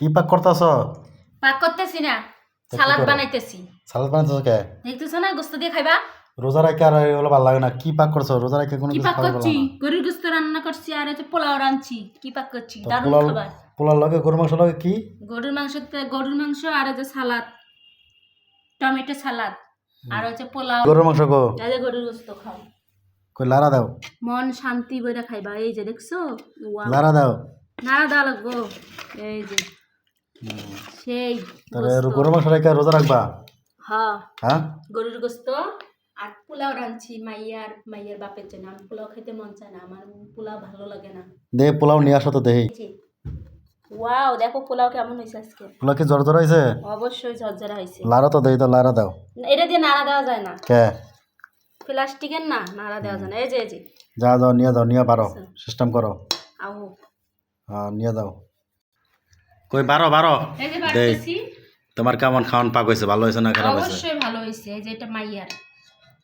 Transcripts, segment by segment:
কি পাক করতেছ? পাক করতেছি না সালাদ বানাইতেছি। সালাদ বানাইতেছ কে? দেখতেছো না গোস্ত দিয়ে খাইবা? রোজা রাখে আর এগুলো ভালো লাগে না। কি পাক করছ? রোজা রাখে কোনো কি পাক করছি? গরুর গোস্ত রান্না করছি আর হচ্ছে পোলাও রাঁধছি। কি পাক করছি? দারুণ পোলাও খাবার। পোলার লগে গরু মাংস লগে কি? গরুর মাংস গরুর মাংস আর হচ্ছে সালাদ। টমেটো সালাদ। আর হচ্ছে পোলাও। গরুর মাংস গো যে গরুর গোস্ত খাও। কই লারা দাও। মন শান্তি বইরা খাইবা। এই যে দেখছ। লারা দাও। নাড়া দাও লাগবো। এই যে। সেই তাহলে। গরুর মাংস রেখে রোজা রাখবা? হ্যাঁ। হ্যাঁ? গরুর গোস্ত আর পোলাও রাঁধছি মাইয়ার মাইয়ার বাপের জন্য। আমি পোলাও খেতে মন চায় না আমার পোলাও ভালো লাগে না। দে পোলাও নিয়ে আসো তো দেহি ওয়াও দেখো পোলাও কেমন হয়েছে আজকে। পোলাও কি জ্বর হয়েছে? অবশ্যই ঝরঝরা হয়েছে। লারা তো দেই তো লারা দাও। এটা দিয়ে নাড়া দেওয়া যায় না। কে? প্লাস্টিকের না নাড়া দেওয়া যায় না। এই যে এই যে। যা দাও নিয়ে দাও নিয়ে পারো। আচ্ছা। সিস্টেম করো। আও হ্যাঁ নিয়ে দাও কই বারো বারো? এই যে দেই। বাড়তেছি। তোমার কেমন খাওয়ান পাক হয়েছে? ভালো হয়েছে না খারাপ হয়েছে? অবশ্যই ভালো হয়েছে এই যে এটা মাইয়ার।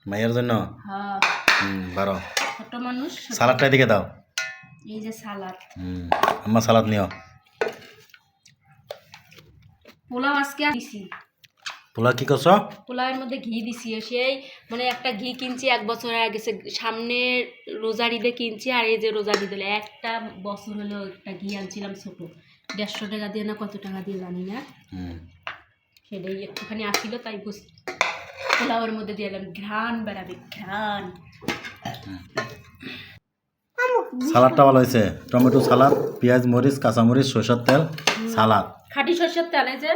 মাইয়ার জন্য? হ্যাঁ। হুম বারো। ছোট মানুষ সালাদটা এদিকে দাও। এই যে সালাদ। হুম আমার সালাদ নিও। পোলাও আজকে দিছি। পোলাও কি করছ? পোলাওয়ের মধ্যে ঘি দিছি সেই। মানে একটা ঘি কিনছি এক বছর হয়ে গেছে। সামনে রোজার ঈদে কিনছি আর এই যে রোজার ঈদে একটা বছর হলো একটা ঘি আনছিলাম ছোট। দেড়শো টাকা দিয়ে না কত টাকা দিয়ে জানি না। সেটাই একটুখানি আসিল তাই বুঝ পোলাওয়ের মধ্যে দিয়ে এলাম ঘ্রাণ বেড়াবে ঘ্রাণ। সালাদটা ভালো হয়েছে। টমেটো সালাদ পেঁয়াজ মরিচ কাঁচামরিচ সরষের তেল সালাদ। খাঁটি সর্ষের তেল এই যে।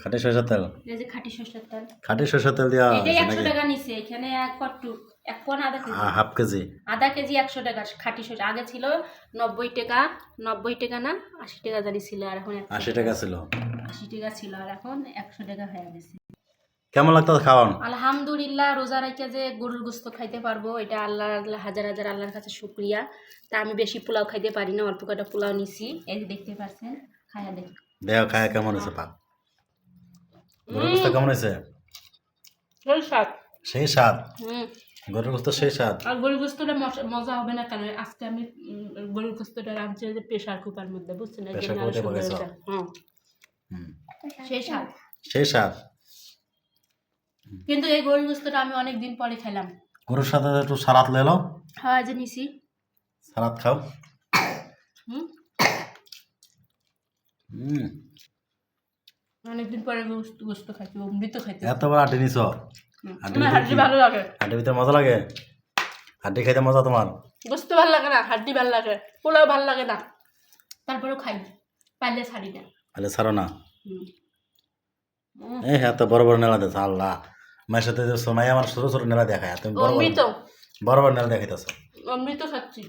খাটি সরষের তেল? এই যে খাঁটি সর্ষের তেল। খাটি সরষের তেল দেওয়া এটাই হয়েছে একশো টাকা নিছে এখানে এক কট্টু এক আধা কেজি। Half KG? আধা কেজি একশো টাকা খাঁটি সর্ষে। আগে ছিল নব্বই টাকা নব্বই টাকা না আশি টাকা জানি ছিল আর এখন একশো আশি টাকা ছিল। আশি টাকা ছিল আর এখন একশো টাকা হয়ে গেছে। কেমন লাগতো খাওয়ান? আলহামদুলিল্লাহ রোজা রেখে যে গরুর গোস্ত খাইতে পারব এটা আল্লাহ আল্লাহ হাজার হাজার আল্লাহর কাছে শুক্রিয়া। তা আমি বেশি পোলাও খাইতে পারি না অল্প কটা পোলাও নিছি। এই যে দেখতে পাচ্ছেন খায়া দেখ। দেহ খায় কেমন হয়েছে পাক? গরুর গোস্ত কেমন হয়েছে? সেই স্বাদ। সেই স্বাদ? গরুর গোস্ত সেই স্বাদ? আর গরুর গোস্তটা মজা- হবে না কারণ আজকে আমি গরুর গোস্তটা রাঁধছি যে প্রেশার কুকার মধ্যে বুঝছেন? সেই স্বাদ। সেই স্বাদ? কিন্তু এই গরুর গোস্তটা আমি অনেক দিন পরে খেলাম। গরুর সাথে একটু সালাদ লেলো হ্যাঁ যে নিছি। সালাদ খাও। হুম। হুম। অনেকদিন পরে গোস্ত গোস্ত খাইছি অমৃত খাইতে এত বড় আটি নিছ? হাড্ডি আমার হাড্ডি ভালো লাগে? হাড্ডির ভিতরে মজা লাগে? হাড্ডি খাইতে মজা তোমার? গোস্ত ভালো লাগে না হাড্ডি ভালো লাগে পোলাও ভালো লাগে না। তারপরেও খাই পাইলে ছাড়ি না। তাহলে ছাড়ো না। এই হ্যাঁ তো বড় বড় নেলা দেছ আল্লাহ। মায়ের সাথে যে সময় আমার ছোট ছোট নেলা দেখায় তুমি বড় বড় নেলা দেখাইতেছ। অমৃত খাচ্ছি।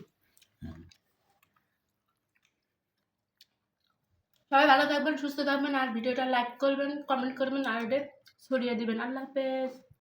সবাই ভালো থাকবেন, সুস্থ থাকবেন, আর ভিডিওটা লাইক করবেন কমেন্ট করবেন, আর ছড়িয়ে দিবেন। আল্লাহ হাফেজ।